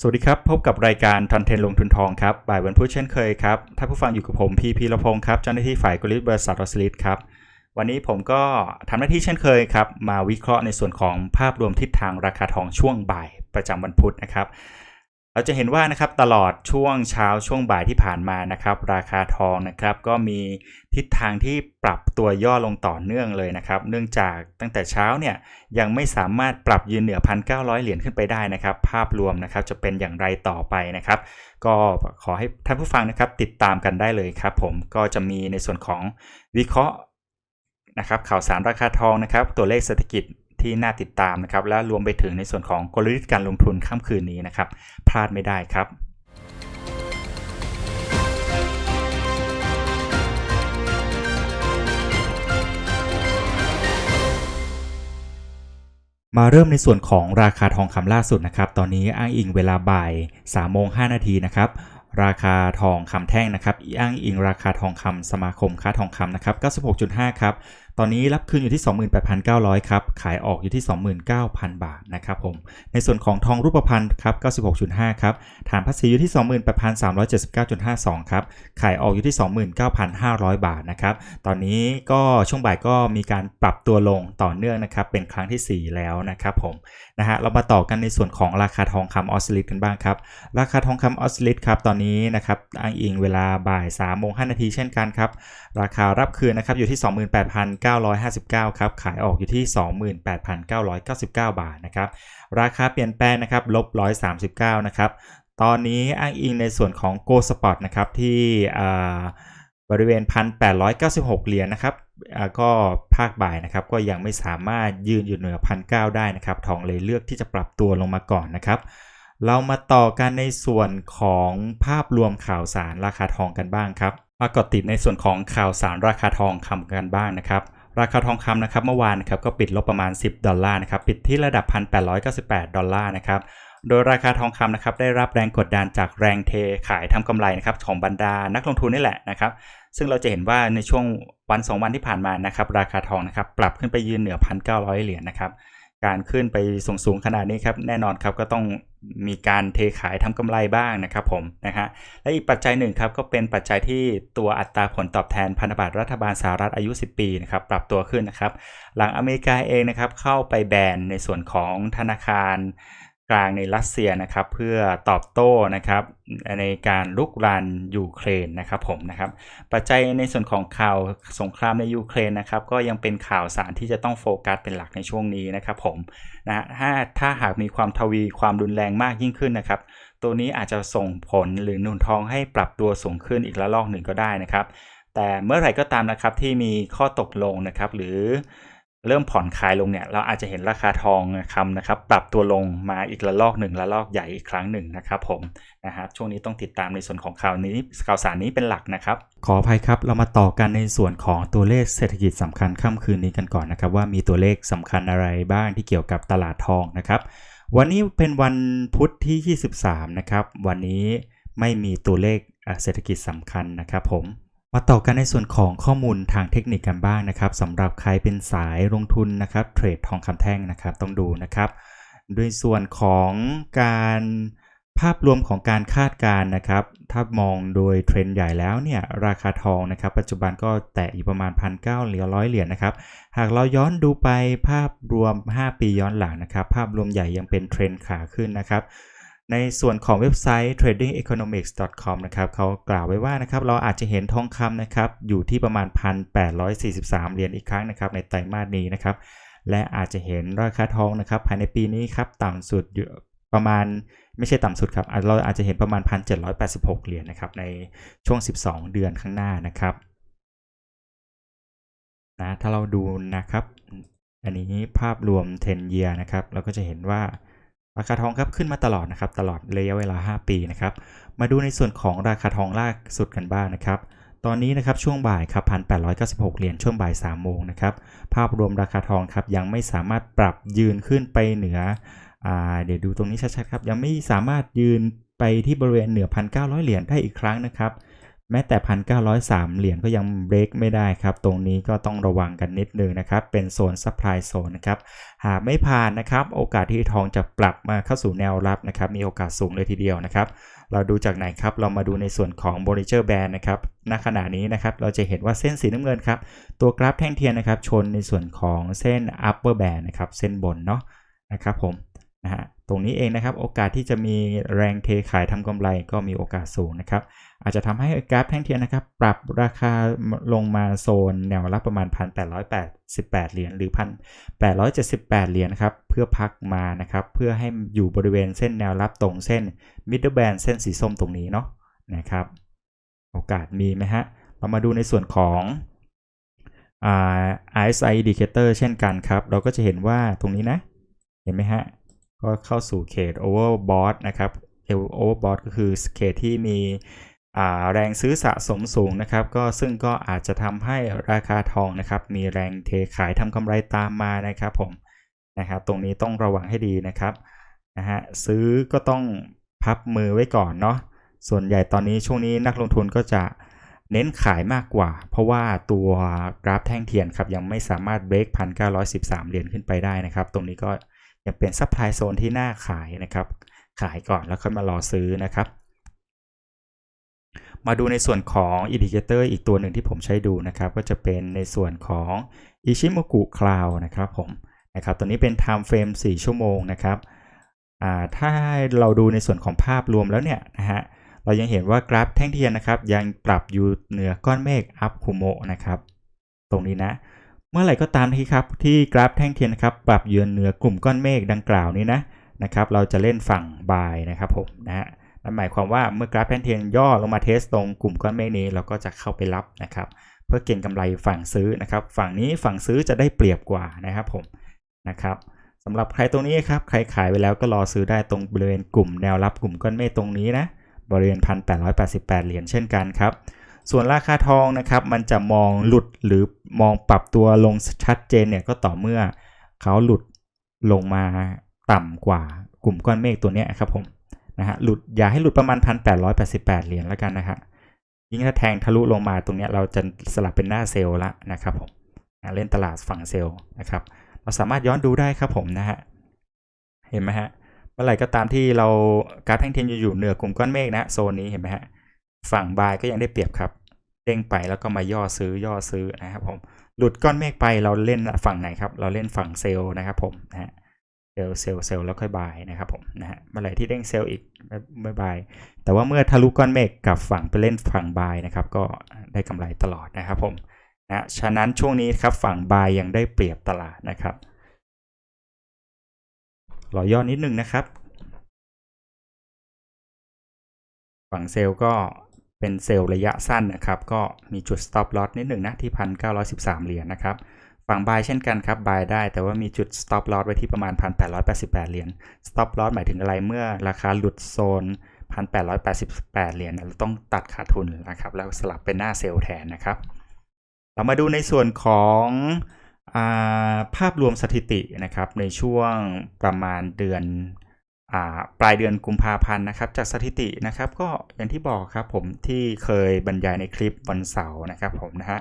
สวัสดีครับ พบกับรายการทันเทนลงทุนทองครับ บ่ายวันพุธเช่นเคยครับ ถ้าผู้ฟังอยู่กับผมพีพีรพงศ์ครับ เจ้าหน้าที่ฝ่ายกลยุทธ์บริษัทออสลิดครับ วันนี้ผมก็ทำหน้าที่เช่นเคยครับ มาวิเคราะห์ในส่วนของภาพรวมทิศทางราคาทองช่วงบ่ายประจำวันพุธนะครับ เราจะเห็นว่านะครับตลอดช่วงเช้าช่วงบ่ายที่ผ่านมานะครับราคาทองนะครับก็มีทิศทางที่ปรับตัวย่อลงต่อเนื่องเลยนะครับ เนื่องจากตั้งแต่เช้าเนี่ยยังไม่สามารถปรับยืนเหนือ 1,900 เหรียญขึ้นไปได้นะครับ ภาพรวมนะครับจะเป็นอย่างไรต่อไปนะครับ ก็ขอให้ท่านผู้ฟังนะครับติดตามกันได้เลยครับผมก็จะมีในส่วนของวิเคราะห์นะครับข่าวสารราคาทองนะครับตัวเลขเศรษฐกิจ ที่น่าติดตามนะครับ และรวมไปถึงในส่วนของกลยุทธ์การลงทุนค่ำคืนนี้นะครับ พลาดไม่ได้ครับมาเริ่มในส่วนของราคาทองคำล่าสุดนะครับ ตอนนี้อ้างอิงเวลาบ่าย3โมง5นาทีนะครับ ราคาทองคำแท่งนะครับ อ้างอิงราคาทองคำสมาคมค้าทองคำนะครับ 96.5 ครับ ตอนนี้รับคืนอยู่ที่ 28,900 ครับ ขายออกอยู่ที่ 29,000 บาทนะครับผม ในส่วนของทองรูปพรรณครับ 96.5 ครับ ฐานภาษีอยู่ที่ 28,379.52 ครับ ขายออกอยู่ที่ 29,500 บาทนะครับ ตอนนี้ก็ช่วงบ่ายก็มีการปรับตัวลงต่อเนื่องนะครับ เป็นครั้งทีสี่4 แล้วนะครับผมนะฮะเรามาต่อกันในส่วนของราคาทองคำออสซิลิตกันบ้างครับราคาทองคำออสซิลิตครับตอนนี้นะครับอ้างอิงเวลาบ่าย3โมง5นาทีเช่นกันครับราคารับคืนนะครับอยู่ที่ 28,959ครับขายออกอยู่ที่ 28,999 บาทนะครับราคาเปลี่ยนแปลงนะครับลบ139นะครับตอนนี้อ้างอิงในส่วนของ Go Spot นะครับที่อ่า บริเวณ 1,896 เหรียญนะครับก็ภาคบ่ายนะครับก็ยังไม่สามารถยืนอยู่เหนือ1,900ได้นะครับ ทองเลยเลือกที่จะปรับตัวลงมาก่อนนะครับ เรามาต่อกันในส่วนของภาพรวมข่าวสารราคาทองกันบ้างครับมากดติดในส่วนของข่าวสารราคาทองคำกันบ้างนะครับราคาทองคำนะครับเมื่อวานนะครับก็ปิดลบประมาณ 10 ดอลลาร์นะครับปิดที่ระดับ 1,898 ดอลลาร์นะครับ โดยราคาทองคำนะครับได้รับแรงกดดันจากแรงเทขายทำกำไรนะครับของบรรดานักลงทุนนี่แหละนะครับ ซึ่งเราจะเห็นว่าในช่วงวัน 2 วันที่ผ่านมานะครับราคาทองนะครับปรับขึ้นไปยืนเหนือ 1,900 เหรียญนะครับการขึ้นไปสูงสูงขนาดนี้ครับแน่นอนครับก็ต้องมีการเทขายทำกำไรบ้างนะครับผมนะฮะและอีกปัจจัยหนึ่งครับก็เป็นปัจจัยที่ตัวอัตราผลตอบแทนพันธบัตรรัฐบาลสหรัฐอายุ 10 ปีนะครับปรับตัวขึ้นนะครับ หลังอเมริกาเองนะครับเข้าไปแบนในส่วนของธนาคาร กลางในรัสเซียนะครับเพื่อตอบโต้นะครับในการลุกรานยูเครนนะครับผมนะครับปัจจัยในส่วนของข่าวสงครามในยูเครนนะครับก็ยังเป็นข่าวสารที่จะต้องโฟกัสเป็นหลักในช่วงนี้นะครับผมนะฮะถ้าถ้าหากมีความทวีความรุนแรงมากยิ่งขึ้นนะครับตัวนี้อาจจะส่งผลหรือหนุนทองให้ปรับตัวสูงขึ้นอีกระลอกหนึ่งก็ได้นะครับ แต่เมื่อไหร่ก็ตามนะครับที่มีข้อตกลงนะครับหรือ เริ่มผ่อนคลายลงเนี่ยเราอาจจะเห็นราคาทองคำนะครับปรับตัวลงมาอีกระลอกหนึ่งระลอกใหญ่อีกครั้งหนึ่งนะครับผมนะฮะช่วงนี้ต้องติดตามในส่วนของข่าวนี้ข่าวสารนี้เป็นหลักนะครับ ขออภัยครับเรามาต่อกันในส่วนของตัวเลขเศรษฐกิจสำคัญค่ำคืนนี้กันก่อนนะครับ ว่ามีตัวเลขสำคัญอะไรบ้างที่เกี่ยวกับตลาดทองนะครับ วันนี้เป็นวันพุธที่ 23 นะครับ วันนี้ไม่มีตัวเลขเศรษฐกิจสำคัญนะครับผม มาต่อกันในส่วนของข้อมูลทางเทคนิคกันบ้างนะครับสำหรับใครเป็นสายลงทุนนะครับเทรดทองคำแท่งนะครับต้องดูนะครับโดยส่วนของการภาพรวมของการคาดการณ์นะครับ ถ้ามองโดยเทรนด์ใหญ่แล้วเนี่ยราคาทองนะครับ ปัจจุบันก็แตะอยู่ประมาณ1,900เหรียญร้อยเหรียญนะครับ หากเราย้อนดูไปภาพรวม 5 ปีย้อนหลังนะครับ ภาพรวมใหญ่ยังเป็นเทรนด์ขาขึ้นนะครับ ในส่วนของเว็บไซต์ tradingeconomics.com นะครับเขากล่าวไว้ว่านะครับเราอาจจะเห็นทองคำนะครับอยู่ที่ประมาณ 1,843 เหรียญอีกครั้งนะครับในไตรมาสนี้นะครับและอาจจะเห็นราคาทองนะครับภายในปีนี้ครับต่ำสุดอยู่ประมาณไม่ใช่ต่ำสุดครับเราอาจจะเห็นประมาณ 1,786 เหรียญนะครับในช่วง 12 เดือนข้างหน้านะครับนะถ้าเราดูนะครับ อันนี้ภาพรวม 10 year นะครับเราก็จะเห็นว่า ราคาทองครับขึ้นมาตลอดนะครับตลอดระยะเวลา 5 ปีนะครับมาดูในส่วนของราคาทองล่าสุดกันบ้างนะครับตอนนี้นะครับช่วงบ่ายครับ1,896 เหรียญช่วงบ่าย 3 โมงนะครับภาพรวมราคาทองครับยังไม่สามารถปรับยืนขึ้นไปเหนืออ่าเดี๋ยวดูตรงนี้ชัดๆครับยังไม่สามารถยืนไปที่บริเวณเหนือ 1,900 เหรียญได้อีกครั้งนะครับ แม้แต่ 1,903 เหรียญก็ยังเบรกไม่ได้ครับ ตรงนี้ก็ต้องระวังกันนิดนึงนะครับ เป็นโซนซัพพลายโซนนะครับ หากไม่ผ่านนะครับ โอกาสที่ทองจะปรับมาเข้าสู่แนวรับนะครับ มีโอกาสสูงเลยทีเดียวนะครับ เราดูจากไหนครับ เรามาดูในส่วนของ Bollinger Band นะครับ ณ ขณะนี้นะครับ เราจะเห็นว่าเส้นสีน้ำเงินครับ ตัวกราฟแท่งเทียนนะครับ ชนในส่วนของเส้น upper band นะครับ เส้นบนเนาะ นะครับผม นะฮะ ตรงนี้เองนะครับโอกาสที่จะมีแรงเทขายทำกำไรก็มีโอกาสสูงนะครับ อาจจะทำให้กราฟแท่งเทียนนะครับ ปรับราคาลงมาโซนแนวรับประมาณ 1,888 เหรียญหรือ 1,878 เหรียญนะครับ เพื่อพักมานะครับ เพื่อให้อยู่บริเวณเส้นแนวรับตรงเส้น middle band เส้นสีส้มตรงนี้เนาะนะครับ โอกาสมีไหมฮะ เรามาดูในส่วนของอ่า RSI indicator เช่นกันครับ เราก็จะเห็นว่าตรงนี้นะ เห็นไหมฮะ ก็เข้าสู่เขต overbought นะครับ overbought ก็คือเขตที่มีแรงซื้อสะสมสูงนะครับ ก็ซึ่งก็อาจจะทำให้ราคาทองนะครับ มีแรงเทขายทำกำไรตามมานะครับผมนะครับตรงนี้ต้องระวังให้ดีนะครับนะฮะซื้อก็ต้องพับมือไว้ก่อนเนาะส่วนใหญ่ตอนนี้ช่วงนี้นักลงทุนก็จะเน้นขายมากกว่า เพราะว่าตัวกราฟแท่งเทียนครับยังไม่สามารถเบรก1,913เหรียญขึ้นไปได้นะครับ ตรงนี้ก็ ยังเป็นซัพพลายโซนที่น่าขายนะครับ ขายก่อนแล้วค่อยมารอซื้อนะครับ มาดูในส่วนของอินดิเคเตอร์อีกตัวหนึ่งที่ผมใช้ดูนะครับ ก็จะเป็นในส่วนของ Ichimoku Cloud นะครับผมนะครับตัวนี้เป็น Time Frame 4 ชั่วโมงนะครับถ้าเราดูในส่วนของภาพรวมแล้วเนี่ยนะฮะเรายังเห็นว่ากราฟแท่งเทียนนะครับ ยังปรับอยู่เหนือก้อนเมฆอัพคุโมนะครับ ตรงนี้นะ เมื่อไหร่ก็ตามที่ครับที่กราฟแท่งเทียนนะครับปรับอยู่เหนือกลุ่มก้อนเมฆดังกล่าวนี้นะนะครับเราจะเล่นฝั่งบายนะครับผมนะฮะนั่นหมายความว่าเมื่อกราฟแท่งเทียนย่อลงมาเทสตรงกลุ่มก้อนเมฆนี้เราก็จะเข้าไปรับนะครับ เพื่อเก็งกำไรฝั่งซื้อนะครับ ฝั่งนี้ฝั่งซื้อจะได้เปรียบกว่านะครับผมนะครับสำหรับใครตรงนี้ครับใครขายไปแล้วก็รอซื้อได้ตรงบริเวณกลุ่มแนวรับกลุ่มก้อนเมฆตรงนี้นะบริเวณ 1,888 เหรียญเช่นกันครับ ส่วนราคาทองนะครับมันจะมองหลุดหรือมองปรับตัวลงชัดเจนเนี่ยก็ต่อเมื่อเขาหลุดลงมาต่ำกว่ากลุ่มก้อนเมฆตัวนี้ครับผมนะฮะหลุดอย่าให้หลุดประมาณ 1,888 เหรียญแล้วกันนะครับยิ่งถ้าแทงทะลุลงมาตรงนี้เราจะสลับเป็นหน้าเซลล์ละนะครับผมเล่นตลาดฝั่งเซลล์นะครับเราสามารถย้อนดูได้ครับผมนะฮะเห็นไหมฮะเมื่อไหร่ก็ตามที่เรากราฟแท่งเทียนอยู่เหนือกลุ่มก้อนเมฆนะโซนนี้เห็นไหมฮะ ฝั่งบายก็ยังได้เปรียบครับเด้งไปแล้วก็มาย่อซื้อย่อซื้อนะครับผมหลุดก้อนเมฆไปเราเล่นฝั่งไหนครับ เราเล่นฝั่งเซลล์นะครับผมนะฮะเซลล์เซลล์เซลล์แล้วค่อยบายนะครับผมนะฮะเมื่อไหร่ที่เด้งเซลล์อีกไม่บาย แต่ว่าเมื่อทะลุก้อนเมฆกับฝั่งไปเล่นฝั่งบายนะครับก็ได้กำไรตลอดนะครับผมนะฉะนั้นช่วงนี้ครับฝั่งบายยังได้เปรียบตลาดนะครับรอย่อนิดนึงนะครับ ฝั่งเซลล์ก็ เป็นเซลล์ระยะสั้นนะครับ ก็มีจุด stop loss นิดหนึ่งนะที่ 1,913 เหรียญนะครับฝั่ง buy เช่นกันครับ buy ได้แต่ว่ามีจุด stop loss ไว้ที่ประมาณ 1,888 เหรียญ stop loss หมายถึงอะไรเมื่อราคาหลุดโซน 1,888 เหรียญเราต้องตัดขาดทุนนะครับ แล้วสลับเป็นหน้าเซลล์แทนนะครับ เรามาดูในส่วนของภาพรวมสถิตินะครับในช่วงประมาณเดือน ปลายเดือนกุมภาพันธ์นะครับ จากสถิตินะครับ ก็อย่างที่บอกครับผมที่เคยบรรยายในคลิปวันเสาร์นะครับผมนะฮะ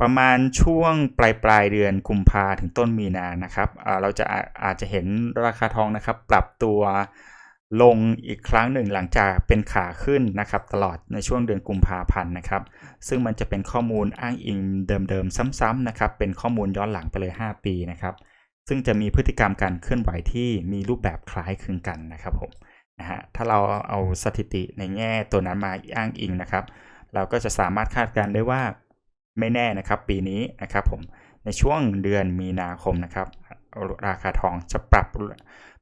ประมาณช่วงปลายปลายเดือนกุมภาถึงต้นมีนานะครับเราจะอาจจะเห็นราคาทองนะครับ ปรับตัวลงอีกครั้งหนึ่งหลังจากเป็นขาขึ้นนะครับ ตลอดในช่วงเดือนกุมภาพันธ์นะครับ ซึ่งมันจะเป็นข้อมูลอ้างอิงเดิมๆ ซ้ำๆนะครับ เป็นข้อมูลย้อนหลังไปเลย 5 ปีนะครับ ซึ่งจะมีพฤติกรรมการเคลื่อนไหวที่มีรูปแบบคล้ายคลึงกันนะครับผมนะฮะถ้าเราเอาสถิติในแง่ตัวนั้นมาอ้างอิงนะครับ เราก็จะสามารถคาดการได้ว่าไม่แน่นะครับปีนี้นะครับผมในช่วงเดือนมีนาคมนะครับ ราคาทองจะปรับ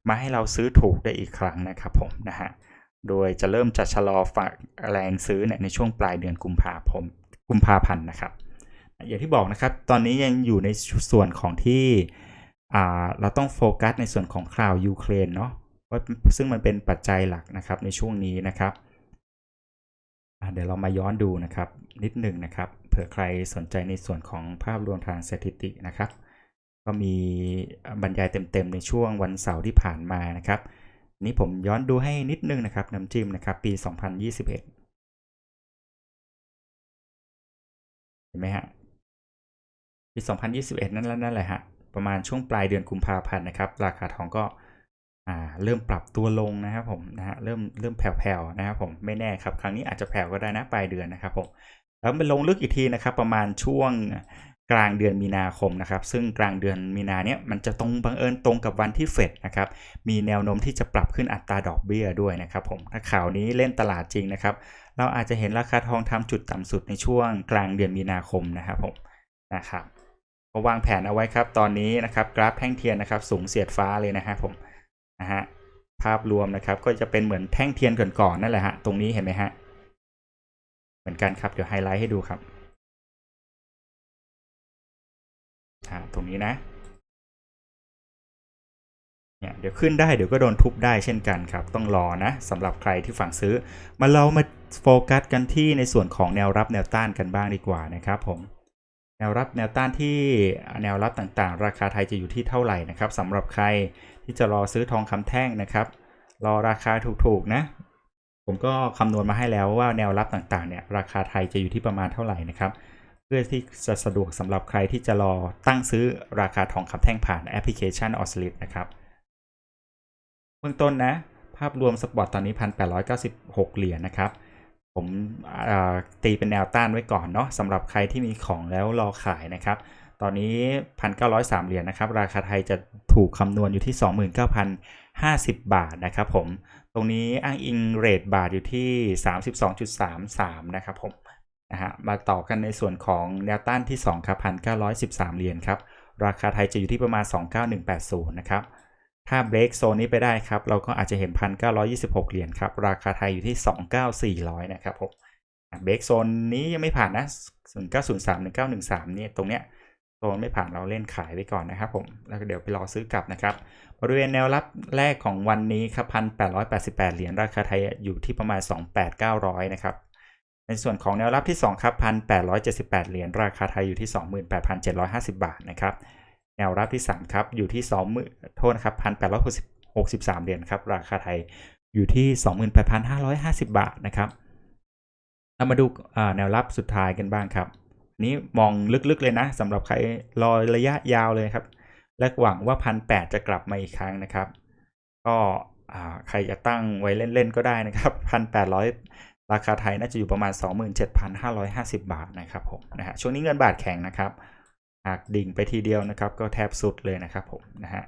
มาให้เราซื้อถูกได้อีกครั้งนะครับผมนะฮะโดยจะเริ่มจะชะลอฝากแรงซื้อเนี่ยในช่วงปลายเดือนกุมภาพันธ์กุมภาพันธ์นะครับ อย่างที่บอกนะครับ ตอนนี้ยังอยู่ในส่วนของที่ เราต้องโฟกัสในส่วนของข่าวยูเครนเนาะว่าซึ่งมันเป็นปัจจัยหลักนะครับในช่วงนี้นะครับเดี๋ยวเรามาย้อนดูนะครับนิดหนึ่งนะครับเผื่อใครสนใจในส่วนของภาพรวมทางสถิตินะครับ ก็มีบรรยายเต็มๆในช่วงวันเสาร์ที่ผ่านมานะครับ นี่ผมย้อนดูให้นิดนึงนะครับน้ำจิ้มนะครับปี 2021ห็นไหมฮะปี 2021 นั่นแหละนั่นแหละฮะ ประมาณช่วงปลายเดือนกุมภาพันธ์นะครับ ราคาทองก็เริ่มปรับตัวลงนะครับผมนะฮะเริ่มเริ่มแผ่วๆนะครับผมไม่แน่ครับ ครั้งนี้อาจจะแผ่วก็ได้นะปลายเดือนนะครับผมแล้วมันลงลึกอีกทีนะครับ ประมาณช่วงกลางเดือนมีนาคมนะครับ ซึ่งกลางเดือนมีนาเนี้ยมันจะตรงบังเอิญตรงกับวันที่เฟดนะครับ มีแนวโน้มที่จะปรับขึ้นอัตราดอกเบี้ยด้วยนะครับผมถ้าข่าวนี้เล่นตลาดจริงนะครับ เราอาจจะเห็นราคาทองทำจุดต่ำสุดในช่วงกลางเดือนมีนาคมนะครับผมนะครับ ก็วางแผนเอาไว้ครับ ตอนนี้นะครับกราฟแท่งเทียนนะครับ สูงเสียดฟ้าเลยนะฮะผมนะฮะภาพรวมนะครับ ก็จะเป็นเหมือนแท่งเทียนก่อนๆนั่นแหละฮะตรงนี้เห็นไหมฮะเหมือนกันครับเดี๋ยวไฮไลท์ให้ดูครับอ่าตรงนี้นะเนี่ยเดี๋ยวขึ้นได้เดี๋ยวก็โดนทุบได้เช่นกันครับ ต้องรอนะสำหรับใครที่ฝั่งซื้อ มาเรามาโฟกัสกันที่ในส่วนของแนวรับแนวต้านกันบ้างดีกว่านะครับผม แนวรับแนวต้านที่แนวรับต่างๆ ราคาไทยจะอยู่ที่เท่าไหร่นะครับสำหรับใครที่จะรอซื้อทองคำแท่งนะครับ รอราคาถูกๆนะ ผมก็คำนวณมาให้แล้วว่าแนวรับต่างๆเนี่ยราคาไทยจะอยู่ที่ประมาณเท่าไหร่นะครับ เพื่อที่จะสะดวกสำหรับใครที่จะรอตั้งซื้อราคาทองคำแท่งผ่านแอปพลิเคชันออสลิดนะครับเบื้องต้นนะ ภาพรวมสปอตตอนนี้ 1,896 เหรียญนะครับ ผมตีเป็นแนวต้านไว้ก่อนเนาะสำหรับใครที่มีของแล้วรอขายนะครับ ตอนนี้ 1,903 เหรียญนะครับ ราคาไทยจะถูกคำนวณอยู่ที่ 29,050 บาทนะครับผม ตรงนี้อ้างอิงเรทบาทอยู่ที่ 32.33 นะครับผมนะฮะมาต่อกันในส่วนของแนวต้านที่2ครับ1,913 เหรียญครับ ราคาไทยจะอยู่ที่ประมาณ 29180 นะครับ ถ้าเบรกโซนนี้ไปได้ครับ เราก็อาจจะเห็น 1,926 เหรียญครับ ราคาไทยอยู่ที่ 29400 นะครับผมเบรกโซนนี้ยังไม่ผ่านนะ1903 1913 เนี่ยตรงเนี้ยโซนไม่ผ่านเราเล่นขายไปก่อนนะครับผม แล้วเดี๋ยวไปรอซื้อกลับนะครับ บริเวณแนวรับแรกของวันนี้ครับ1,888 เหรียญราคาไทยอยู่ที่ประมาณ 28900 นะครับในส่วนของแนวรับที่ 2 ครับ 1,878 เหรียญ ราคาไทยอยู่ที่ 28,750 บาท นะครับ แนวรับที่ 3 ครับ อยู่ที่2มื่นโทษนะครับ1,863เหรียญครับ ราคาไทยอยู่ที่ 28,550 บาทนะครับเรามาดูแนวรับสุดท้ายกันบ้างครับนี้มองลึกๆเลยนะสำหรับใครรอระยะยาวเลยครับ และหวังว่าพันแจะกลับมาอีกครั้งนะครับ ก็ใครจะตั้งไว้เล่นๆก็ได้นะครับพันแปดร้อยราคาไทยน่าจะอยู่ประมาณ 27,550 บาทนะครับผมนะฮะช่วงนี้เงินบาทแข็งนะครับ หากดิ่งไปทีเดียวนะครับ ก็แทบสุดเลยนะครับผมนะฮะ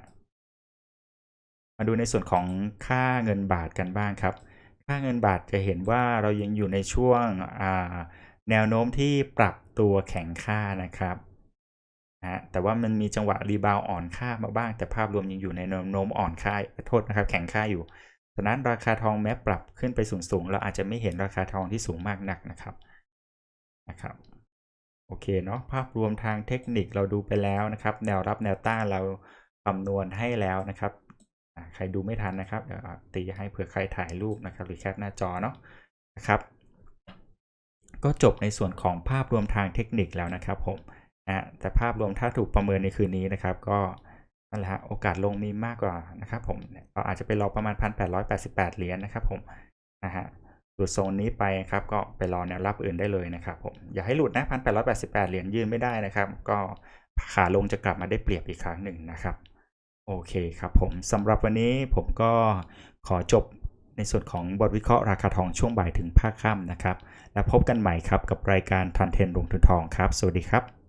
มาดูในส่วนของค่าเงินบาทกันบ้างครับ ค่าเงินบาทจะเห็นว่าเรายังอยู่ในช่วงแนวโน้มที่ปรับตัวแข็งค่านะครับนะแต่ว่ามันมีจังหวะรีบาวอ่อนค่ามาบ้าง แต่ภาพรวมยังอยู่ในแนวโน้มอ่อนค่าโทษนะครับ แข็งค่าอยู่ฉะนั้นราคาทองแม้ปรับขึ้นไปสูงๆเราอาจจะไม่เห็นราคาทองที่สูงมากนักนะครับนะครับ โอเคเนาะภาพรวมทางเทคนิคเราดูไปแล้วนะครับ แนวรับแนวต้านเราคำนวณให้แล้วนะครับใครดูไม่ทันนะครับเดี๋ยวตีให้เผื่อใครถ่ายรูปนะครับ หรือแคปหน้าจอเนาะนะครับ ก็จบในส่วนของภาพรวมทางเทคนิคแล้วนะครับผมนะแต่ภาพรวมถ้าถูกประเมินในคืนนี้นะครับ ก็นั่นแหละฮะโอกาสลงมีมากกว่านะครับ ผมเราอาจจะไปรอประมาณ 1,888 เหรียญนะครับ ผมนะฮะ ลุดโซนนี้ไปครับก็ไปรอแนวรับอื่นได้เลยนะครับผมอย่าให้หลุดนะ1,888เหรียญยืนไม่ได้นะครับ ก็ขาลงจะกลับมาได้เปรียบอีกครั้งหนึ่งนะครับ โอเคครับผมสำหรับวันนี้ผมก็ขอจบในส่วนของบทวิเคราะห์ราคาทองช่วงบ่ายถึงภาคค่ำนะครับ แล้วพบกันใหม่ครับกับรายการทันเทนลงทุนทองครับ สวัสดีครับ